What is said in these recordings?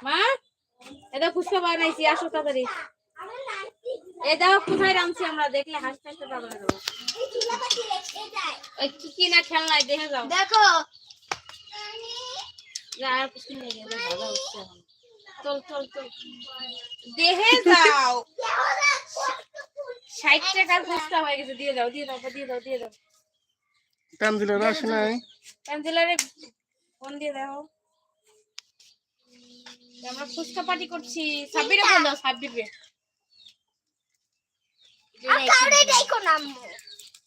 মা এটা ফুচকা বানাইছি আসো তাড়াতাড়ি। এ দেখো কোথায় রামছি আমরা? দেখলে হাসতে হাসতে পাগল হয়ে যাব। ওই কি কি না খেলনায় দেখে যাও। দেখো। যা আর কিছু নেই ভালো হচ্ছে চল চল চল। দেখে যাও। ষাট টাকার ফুচকা হয়ে গেছে দিয়ে দাও দিয়ে দাও দিয়ে দাও দিয়ে দাও। তানজিলের আসে নাই। পেন্সিলারে ফোন দিয়ে দাও। আমরা ফুচকা পার্টি করছি। সাব্বিরে ফোন দাও সাব্বিরে কাউরে দেখো না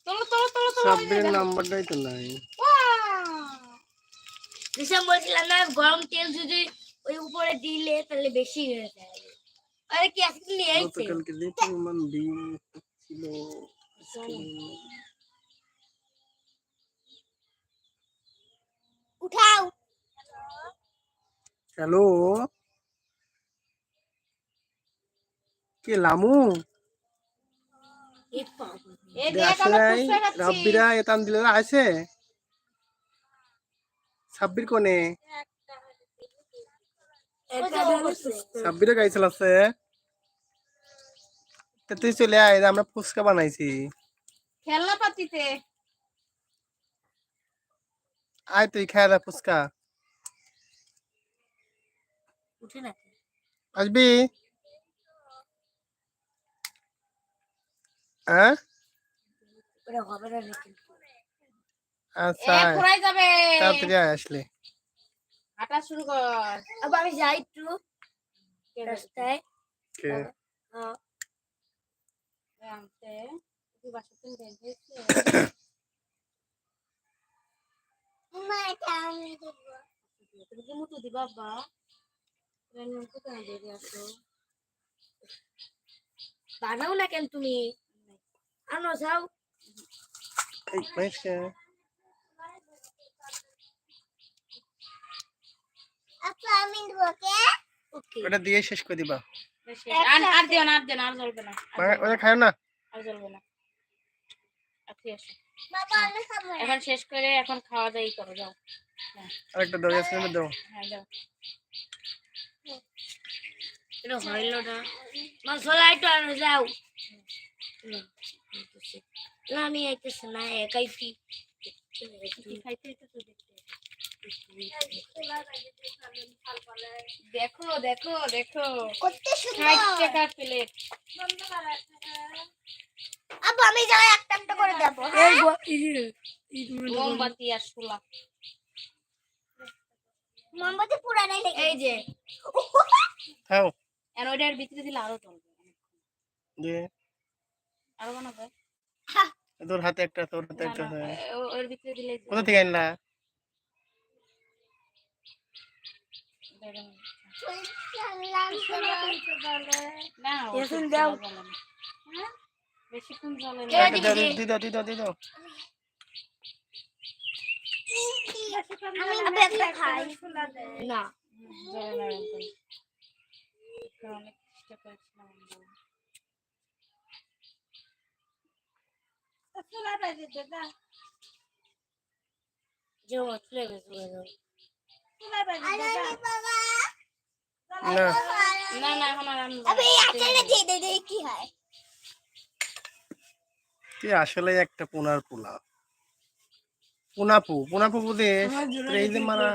তোলো তোলো তোলো তোলো সাব্বিরের নাম্বারটাই তো নাই। বলছিলাম না গরম তেল যদি ওই উপরে দিলে তাহলে বেশি হয়ে যায়। আরে কি আজকে নিয়ে আইছে? পরিমাণ ডিম ছিল উঠাও। হ্যালো? কে লামু? রাব্বিরা এ তানজিলেরা আছে সাব্বির কোনে? এটা দেখো সাব্বিরে গাইছিল আছে তুই চলে আয় আমরা ফুচকা বানাইছি। খেলনা পাতিতে। আয় তুই খায় দা ফুচকা। উঠে আসবি? হ্যাঁ? আচ্ছা এ আয়। ফুরাই যাবে? তাড়াতাড়ি আসলে। হাঁটা শুরু কর। আবার আমি যাই একটু। রাস্তায়। কে। আনতে তুই বাসা থেকে বের হয়েছে তুমি কি মুতু দিবা বাবা। ট্রেন কোথায় বেরিয়ে আসো বানাও না কেন তুমি? আনো যাও এই মাইশকে আচ্ছা আমি ওকে ওকে ওটা দিয়ে শেষ করে দিবা বেশি। আর আর দিও না আর দিও না আর জ্বলবে না আর মানে জ্বলবে ওটা না, খায় না আর জ্বলবে না আচ্ছা এসো বাবা আমি খাব এখন শেষ করে এখন খাওয়া দাওয়াই করো যাও। আরেকটা দাও ইয়াসমিনে দাও হ্যাঁ যাও। এটা হইল না। মশলা একটু আনো যাও। না আমি আইতেছি না একাই কি কি খাইতে হইতেছে দেখতে দেখো দেখো দেখো কত ষাট টাকা প্লেট আব্বু আমি যাই একটা একটা করে দেব মোমবাতি আর শোলা মোমবাতি পুরানাই এই যে আর ভিতরে দিলে আরও চলবে দে আরও বানাবে তোর হাতে একটা তোর হাতে না, একটা ওর ভিতরে দিলে কোথা থেকে আনলা না এখন ওষুধ দাও। না না কি হয় তুই আসলে একটা পোনার পোলা? পোনাপু পোনাপু বোধে এই যে মারা